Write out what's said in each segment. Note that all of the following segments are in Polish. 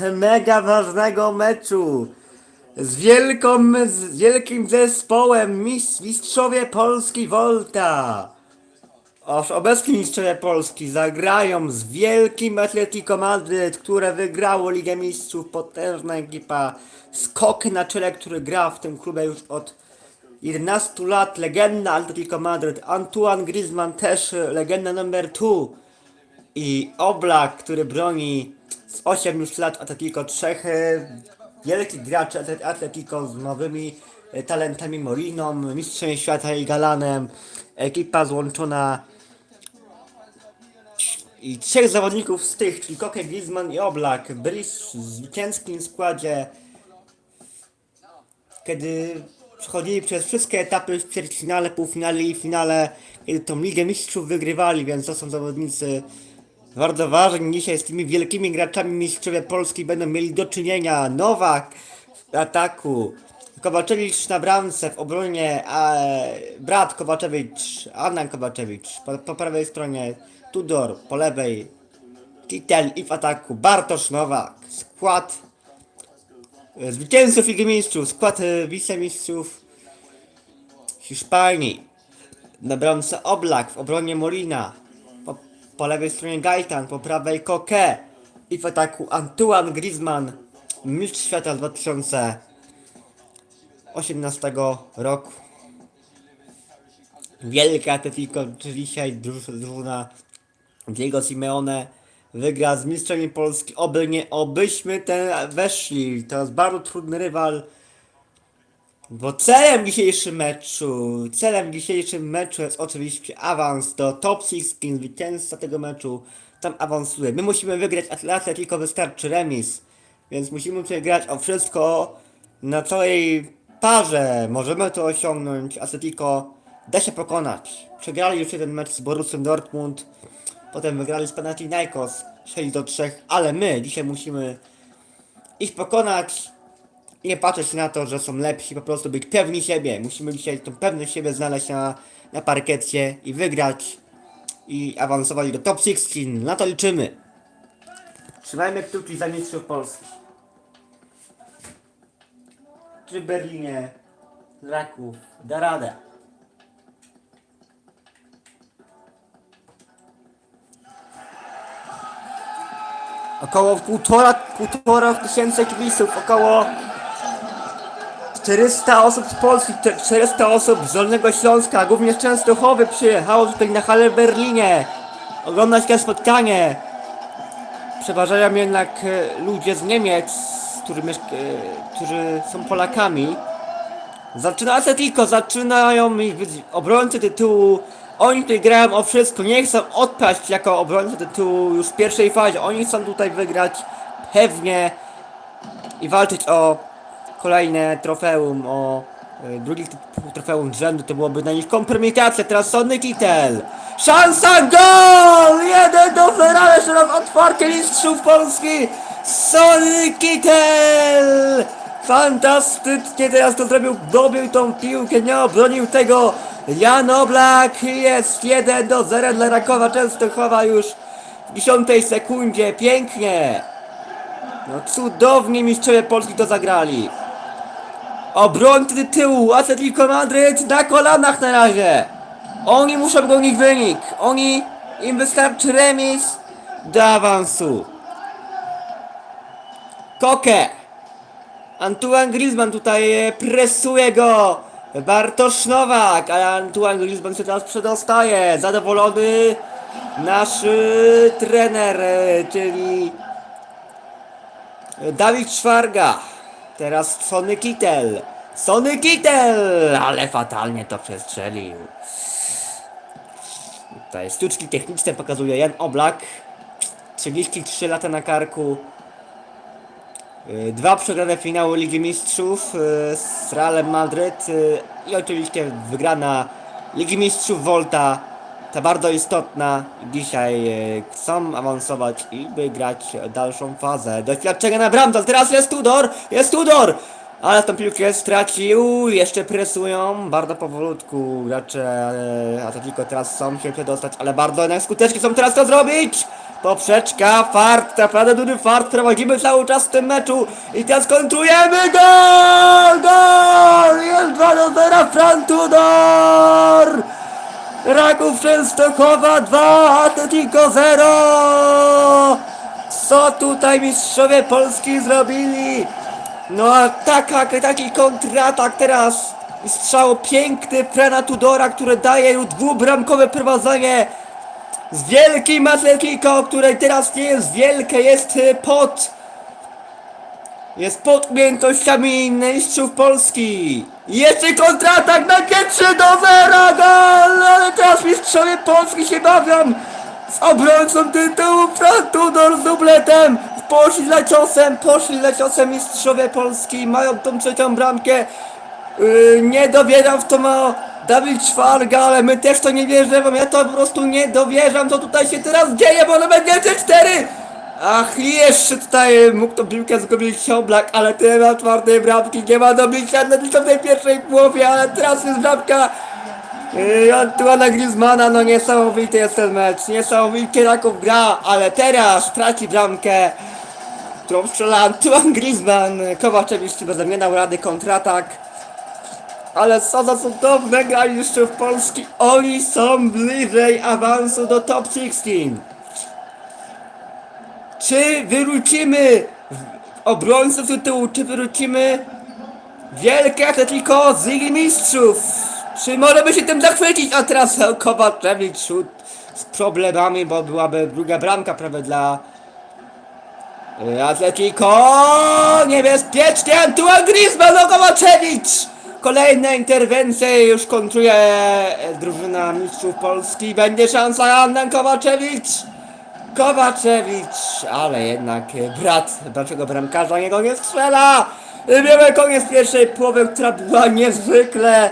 mega ważnego meczu. Z, wielką, z wielkim zespołem mistrz, mistrzowie Polski Volta. Oż obecni mistrzowie Polski zagrają z wielkim Atletico Madryt, które wygrało Ligę Mistrzów, potężna ekipa. Skok na czele, który gra w tym klubie już od 11 lat, legenda Atletico Madryt. Antoine Griezmann też legenda numer 2 i Oblak, który broni z 8 już lat Atletico trzech e, wielkich graczy Atlet- Atletico z nowymi e, talentami Moriną, mistrzem świata i Galanem, ekipa złączona. I trzech zawodników z tych, czyli Koke, Griezmann i Oblak byli w zwycięskim składzie kiedy przechodzili przez wszystkie etapy w ćwierćfinale, półfinale i finale, kiedy tą Ligę Mistrzów wygrywali, więc to są zawodnicy bardzo ważni. Dzisiaj z tymi wielkimi graczami mistrzowie Polski będą mieli do czynienia. Nowak w ataku, Kowaczewicz na bramce, w obronie a, brat Kowaczewicz, Anna Kowaczewicz, po, po prawej stronie Tudor, po lewej Kitel i w ataku Bartosz Nowak. Skład E, Zwycięzców Ligi Mistrzów, skład e, wicemistrzów Hiszpanii. Na bramce Oblak, w obronie Molina. Po, lewej stronie Gaitan, po prawej Koke. I w ataku Antoine Griezmann, mistrz świata 2018 roku. Wielka Atletico, dzisiaj druż- drużyna Diego Simeone wygra z mistrzami Polski. Oby nie, obyśmy ten weszli. To jest bardzo trudny rywal. Bo celem dzisiejszym meczu, celem dzisiejszym meczu jest oczywiście awans do top 16, zwycięzca tego meczu tam awansuje. My musimy wygrać, Atl- Atletico wystarczy remis, więc musimy tutaj grać o wszystko na całej parze. Możemy to osiągnąć, Atletico da się pokonać. Przegrali już jeden mecz z Borussią Dortmund, potem wygrali z Panathinaikos 6 do 3, ale my dzisiaj musimy ich pokonać nie patrzeć na to, że są lepsi, po prostu być pewni siebie. Musimy dzisiaj tą pewność siebie znaleźć na, na parkiecie i wygrać i awansować do top 16. Na to liczymy. Trzymajmy kciuki za mistrzów Polski. Czy Berlinie, Raków da radę. Około półtora, półtora tysięcy kibiców, około 400 osób z Polski, te- 400 osób z Dolnego Śląska, głównie z Częstochowy przyjechało tutaj na halę w Berlinie oglądać to spotkanie. Przeważają jednak e, ludzie z Niemiec, którzy, e, którzy są Polakami. Zaczyna Atletico, zaczynają ich obrońcy tytułu. Oni tutaj grają o wszystko, nie chcą odpaść jako obrońcy tytułu już w pierwszej fazie. Oni chcą tutaj wygrać pewnie i walczyć o kolejne trofeum, o y, drugi trofeum z rzędu, to byłoby na nich kompromitacja. Teraz Sonny Kittel. Szansa, gol! Jeden do zera, jeszcze raz otwarcie mistrzów Polski. Sonny Kittel! Fantastycznie teraz to zrobił, dobił tą piłkę, nie obronił tego. Jan Oblak jest 1 do 0 dla Rakowa Częstochowa już w 10 sekundzie. Pięknie! No cudownie mistrzowie Polski to zagrali. Obrońcy tyłu, Atletico Madryt na kolanach na razie. Oni muszą gonić wynik. Oni, im wystarczy remis do awansu. Koke. Antoine Griezmann tutaj presuje go. Bartosz Nowak, ale Antoine Griezmann się teraz przedostaje. Zadowolony nasz trener, czyli Dawid Szwarga. Teraz Sony Kittel. Sony Kittel! Ale fatalnie to przestrzelił. Tutaj sztuczki techniczne pokazuje Jan Oblak. 33 lata na karku. Y, Dwa przegrane finały Ligi Mistrzów y, z Realem Madryt y, i oczywiście wygrana Ligi Mistrzów Volta, ta bardzo istotna. Dzisiaj y, chcą awansować i wygrać dalszą fazę. Doświadczenia na bramce, teraz jest Tudor, jest Tudor! Ale tą piłkę stracił, jeszcze presują, bardzo powolutku gracze e, Atletico teraz są się przedostać, ale bardzo jednak są teraz to zrobić! Poprzeczka, fart, naprawdę duży fart, prowadzimy cały czas w tym meczu i teraz kontrujemy, gol, gol, jest 2 do 0, Fran Tudor! Raków Częstochowa 2, Atletico 0! Co tutaj mistrzowie Polski zrobili? No a taka, taki kontratak teraz. I Strzał piękny Frana Tudora, który daje już dwubramkowe prowadzenie z wielkim Atletico, które teraz nie jest wielkie, jest y, pod jest pod umiejętnościami mistrzów Polski. Jeszcze kontratak na 3 do 0 gol! Ale teraz mistrzowie Polski się bawią z obrońcą tytułu Fran Tudor z dubletem. Poszli za ciosem, poszli za ciosem mistrzowie Polski. Mają tą trzecią bramkę. Yy, nie dowierzam w to ma Dawid Szwarga, ale my też to nie wierzymy. Ja to po prostu nie dowierzam, co tutaj się teraz dzieje, bo ono będzie 3-4! Ach, jeszcze tutaj mógł to piłkę zgubić Oblak, ale ty ma czwartej bramki, nie ma dobicia na tej pierwszej połowie, ale teraz jest bramka yy, Antuana Griezmana, no niesamowity jest ten mecz, niesamowity Raków gra, ale teraz traci bramkę, którą strzela Antoine Griezmann, Kowaczewicz bez nie dał rady kontratak. Ale co za cudowne gra mistrzów Polski, oni są bliżej awansu do top 16. Czy wyrzucimy obrońców tytułu, czy wyrzucimy wielkie Atletico z Ligi Mistrzów? Czy możemy się tym zachwycić? A teraz Kowaczewicz z problemami, bo byłaby druga bramka prawie dla y, Atletico. Niebezpiecznie Antoine Griezmann, Kowaczewicz! Kolejne interwencje już kontruje e, drużyna mistrzów Polski. Będzie szansa Anna Kowaczewicz. Kowaczewicz, ale jednak e, brat naszego bramkarza niego nie strzela. I Wiemy koniec pierwszej połowy, która była niezwykle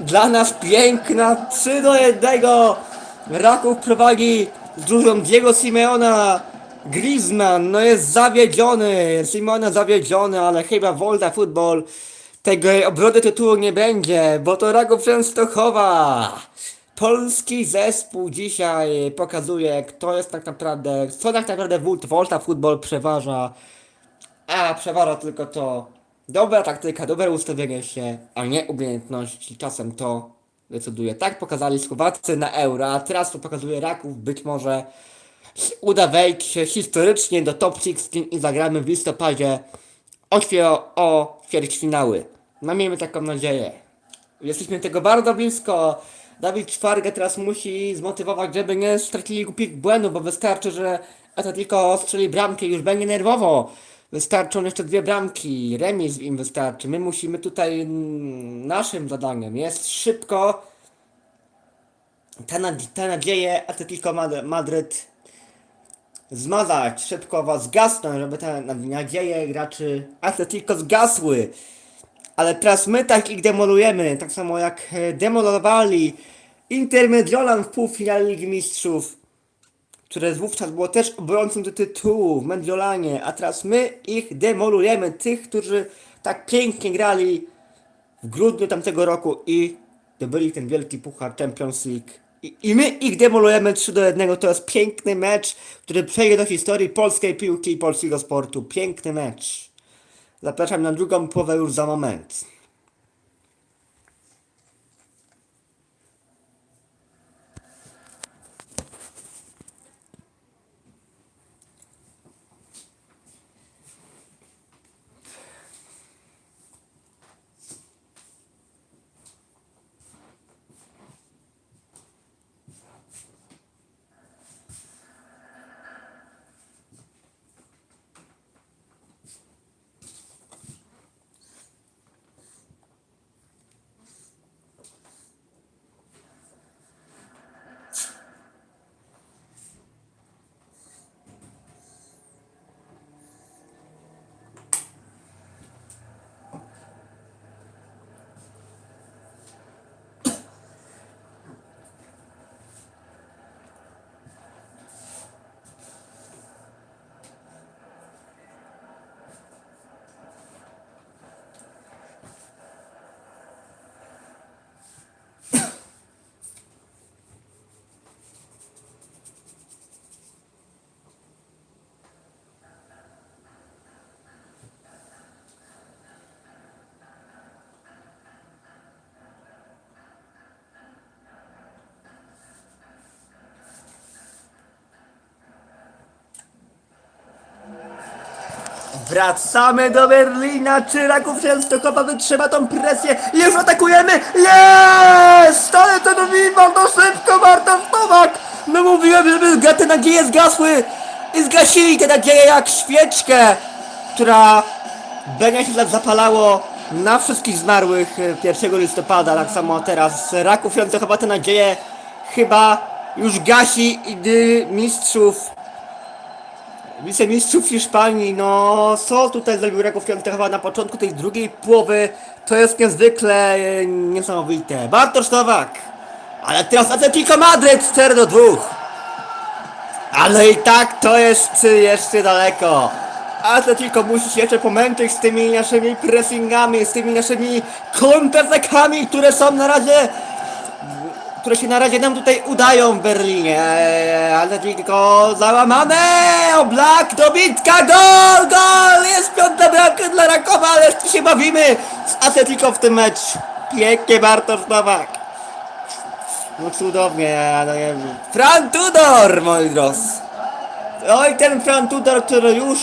dla nas piękna. 3 do 1. Raków prowadzi z dużą Diego Simeona. Griezmann, no jest zawiedziony. Simeona zawiedziony, ale chyba Volta Football tego obrody tytułu nie będzie, bo to Raków Częstochowa. Polski zespół dzisiaj pokazuje, kto jest tak naprawdę, co tak naprawdę Volt, Volta Football przeważa. A przeważa tylko to dobra taktyka, dobre ustawienie się, a nie umiejętności. Czasem to decyduje. Tak pokazali Słowacy na Euro, a teraz to pokazuje Raków. Być może uda wejść historycznie do top 16 i zagramy w listopadzie o, o ćwierćfinały. No miejmy taką nadzieję. Jesteśmy tego bardzo blisko. Dawid Szwarga teraz musi zmotywować, żeby nie stracili głupich błędów, bo wystarczy, że Atletico strzeli bramkę i już będzie nerwowo. Wystarczą jeszcze dwie bramki, remis im wystarczy. My musimy tutaj, naszym zadaniem jest szybko te, nad, nadzieje Atletico Mad- Madryt zmazać, szybko was zgasnąć, żeby te nad- nadzieje graczy Atletico zgasły. Ale teraz my tak ich demolujemy, tak samo jak e, demolowali Inter Mediolan w półfinale Ligi Mistrzów, które wówczas było też obrońcą do tytułu w Mediolanie, a teraz my ich demolujemy, tych, którzy tak pięknie grali w grudniu tamtego roku i zdobyli ten wielki puchar Champions League. I, I my ich demolujemy 3 do 1. To jest piękny mecz, który przejdzie do historii polskiej piłki i polskiego sportu. Piękny mecz. Zapraszam na drugą połowę już za moment. Wracamy do Berlina. Czy Raków Częstochowa wytrzyma tą presję? Już atakujemy! Jest! Ale ten Wiman, no szybko, Marta Nowak! No mówiłem, żeby te nadzieje zgasły i zgasili te nadzieje jak świeczkę, która będzie się zapalało na wszystkich zmarłych e, 1 listopada, tak samo teraz. Raków Częstochowa te nadzieje chyba już gasi, gdy mistrzów wicemistrzów Hiszpanii, no co tutaj zrobił Raków Częstochowa na początku tej drugiej połowy, to jest niezwykle e, niesamowite. Bartosz Nowak, ale teraz Atletico Madryt 4 do 2. Ale i tak to jest jeszcze daleko. Atletico musi się jeszcze pomęczyć z tymi naszymi pressingami, z tymi naszymi kontratakami, które są na razie które się na razie nam tutaj udają w Berlinie. Ale tylko załamane! Oblak, dobitka, gol, gol! Jest piąta bramka dla Rakowa, ale tu się bawimy z Atletico w tym mecz. Pięknie Bartosz Nowak. No cudownie, no nie wiem. Fran Tudor, moi drodzy. Oj, ten Fran Tudor, który już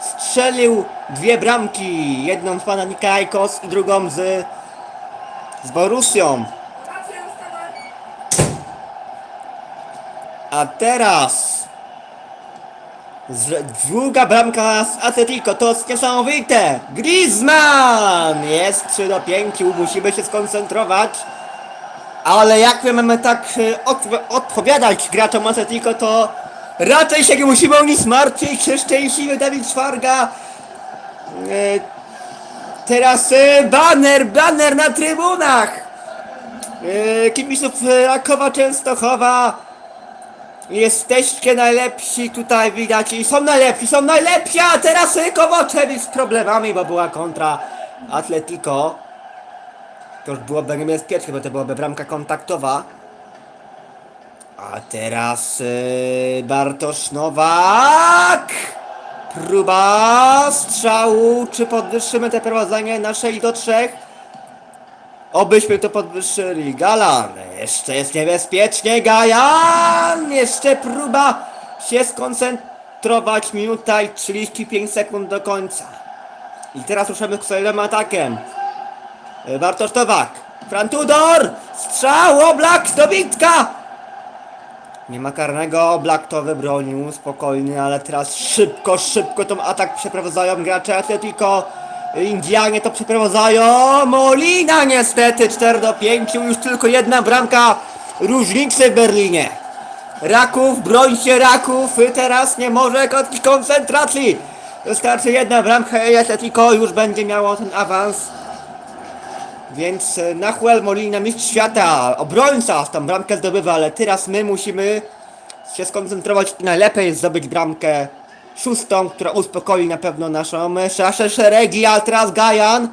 strzelił dwie bramki. Jedną z Panathinaikos i drugą z, z Borussią. A teraz druga bramka z Atletico, to jest niesamowite! Griezmann! Jest 3 do 5, musimy się skoncentrować. Ale jak my mamy tak e, odp- odpowiadać graczom Atletico, to raczej się nie musimy o nic martwić. Szczęśliwy Dawid Szwarga. E, teraz e, baner, baner na trybunach. Kibiców Rakowa Częstochowa. Jesteście najlepsi, tutaj widać i są najlepsi, są najlepsi, a teraz Kowaczewicz z problemami, bo była kontra Atletico. To już byłoby niebezpieczne, bo to byłaby bramka kontaktowa. A teraz yy, Bartosz Nowak! Próba strzału, czy podwyższymy te prowadzenie na 6 do 3? Obyśmy to podwyższyli. Galan. Jeszcze jest niebezpiecznie. Gajan. Jeszcze próba się skoncentrować. Minuta i 35 sekund do końca. I teraz ruszamy z kolejnym atakiem. E, Bartosz Nowak. Frantudor. Strzał. Oblak. Dobitka. Nie ma karnego, Black to wybronił, spokojnie, ale teraz szybko, szybko tą atak przeprowadzają gracze Atletico. Indianie to przeprowadzają, Molina niestety 4 do 5, już tylko jedna bramka różnicy w Berlinie. Raków, broń się Raków, teraz nie może kończyć koncentracji. Wystarczy jedna bramka i Atletico już będzie miało ten awans. Więc e, Nahuel Molina, mistrz świata, obrońca, tą bramkę zdobywa, ale teraz my musimy się skoncentrować i najlepiej zdobyć bramkę szóstą, która uspokoi na pewno naszą nasze szeregi, a teraz Gajan.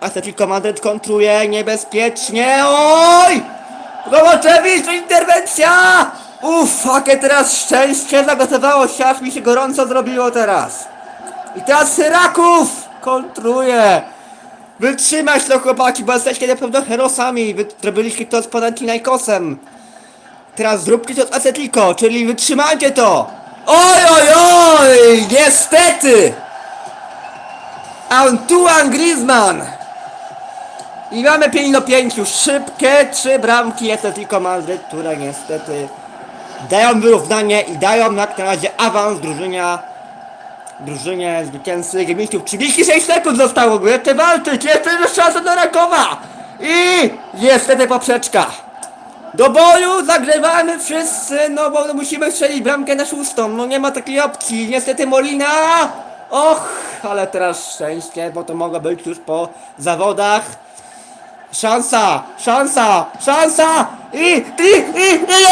Atletico Madryt kontruje niebezpiecznie, oj! Romaczewicz, interwencja! Uff, jakie teraz szczęście zagotowało się, aż mi się gorąco zrobiło teraz. I teraz Syraków kontruje. Wytrzymać to chłopaki, bo jesteście na pewno herosami. Wy zrobiliście to z Panathinaikosem. Teraz zróbcie to z Atletico, czyli wytrzymajcie to. Oj, oj, oj, niestety. Antoine Griezmann. I mamy 5 do 5, szybkie trzy bramki Atletico Madryt, które niestety dają wyrównanie i dają na razie awans drużynia drużynie zwycięzcy Ligi Mistrzów 36 sekund zostało jeszcze walczyć, jeszcze szansa do Rakowa! I niestety poprzeczka do boju zagrywamy wszyscy, no bo musimy strzelić bramkę na szóstą, no nie ma takiej opcji, niestety Molina och, ale teraz szczęście, bo to mogło być już po zawodach Szansa! Szansa! Szansa! I, i, i, i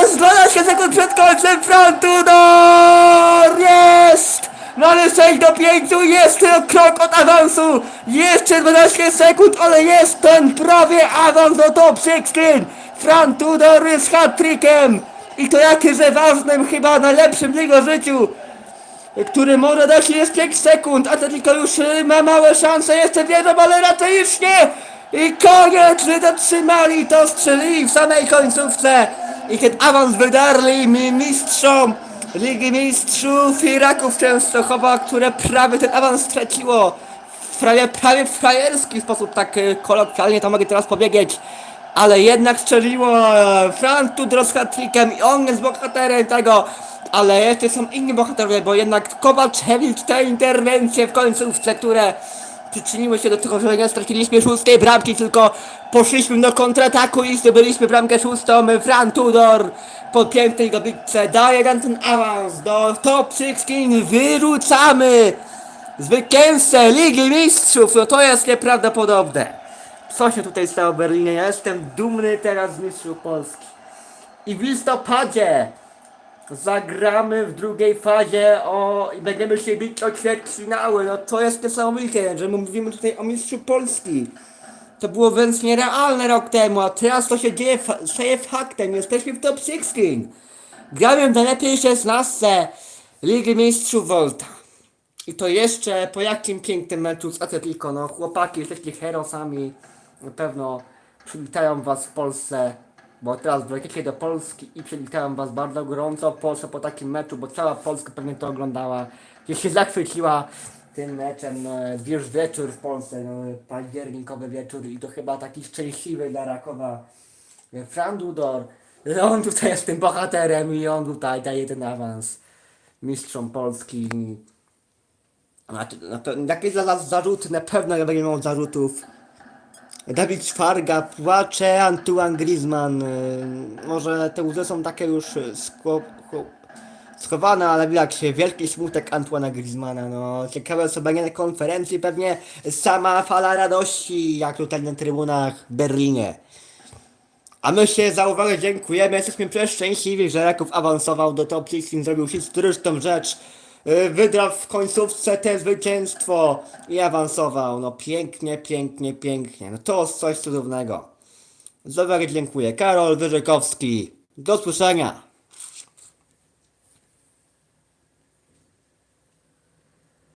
jest! 12 sekund przed końcem Frontudor! Jest! Mamy 6 do 5, jest tylko krok od awansu! Jeszcze 12 sekund, ale jest ten prawie awans do top 16! Fran Tudor jest hat-trickiem! I to jakże ważnym, chyba najlepszym w jego życiu! który może dać jest 5 sekund, a to tylko już ma małe szanse, jeszcze wierzą, ale raczej już nie! I koniec, że dotrzymali to, strzelili w samej końcówce i ten awans wydarli mi mistrzom Ligi Mistrzów i Raków Częstochowa, które prawie ten awans straciło. Prawie, prawie frajerski sposób, tak e, kolokwialnie to mogę teraz powiedzieć. Ale jednak strzeliło e, Fran Tudor z hat-trickiem i on jest bohaterem tego. Ale jeszcze są inni bohaterowie, bo jednak Kowaczewicz te interwencje w końcówce, które przyczyniły się do tego, że nie straciliśmy szóstej bramki, tylko poszliśmy do kontrataku i zdobyliśmy bramkę szóstą. Fran Tudor po pięknej dobitce daje nam ten awans do top 16, wyrzucamy zwycięzcę Ligi Mistrzów, no to jest nieprawdopodobne. Co się tutaj stało w Berlinie? Ja jestem dumny teraz z mistrzów Polski. I w listopadzie zagramy w drugiej fazie o i będziemy się bić o ćwierćfinały. No to jest niesamowite, że my mówimy tutaj o mistrzu Polski. To było wręcz nierealne rok temu, a teraz to się dzieje, staje faktem. Jesteśmy w top 16. Gramy w najlepiej 16 Ligi Mistrzów Volta. I to jeszcze po jakim pięknym meczu z Atletico. No chłopaki, jesteście herosami. Na pewno przywitają was w Polsce, bo teraz wrócicie do Polski i przywitają was bardzo gorąco Polsce po takim meczu, bo cała Polska pewnie to oglądała. Gdzie się zachwyciła tym meczem. No, wiesz wieczór w Polsce, no, październikowy wieczór i to chyba taki szczęśliwy dla Rakowa. Fran Dudor, on tutaj jest tym bohaterem i on tutaj daje ten awans mistrzom Polski. Znaczy, na pe- jakie za, za zarzuty? Na pewno nie będzie miał zarzutów. Dawid Szwarga płacze, Antoine Griezmann. Yy, może te łzy są takie już chło- schowane, ale widać wielki smutek Antoine'a Griezmana. No, ciekawe co będzie na konferencji, pewnie sama fala radości, jak tutaj na trybunach w Berlinie. A my się za uwagę dziękujemy. Jesteśmy przeszczęśliwi, że Raków awansował do top 16, zrobił historyczną rzecz. Yy, Wygrał w końcówce te zwycięstwo i awansował. No pięknie, pięknie, pięknie. No to coś cudownego. Za dziękuję. Karol Wyrzykowski. Do usłyszenia.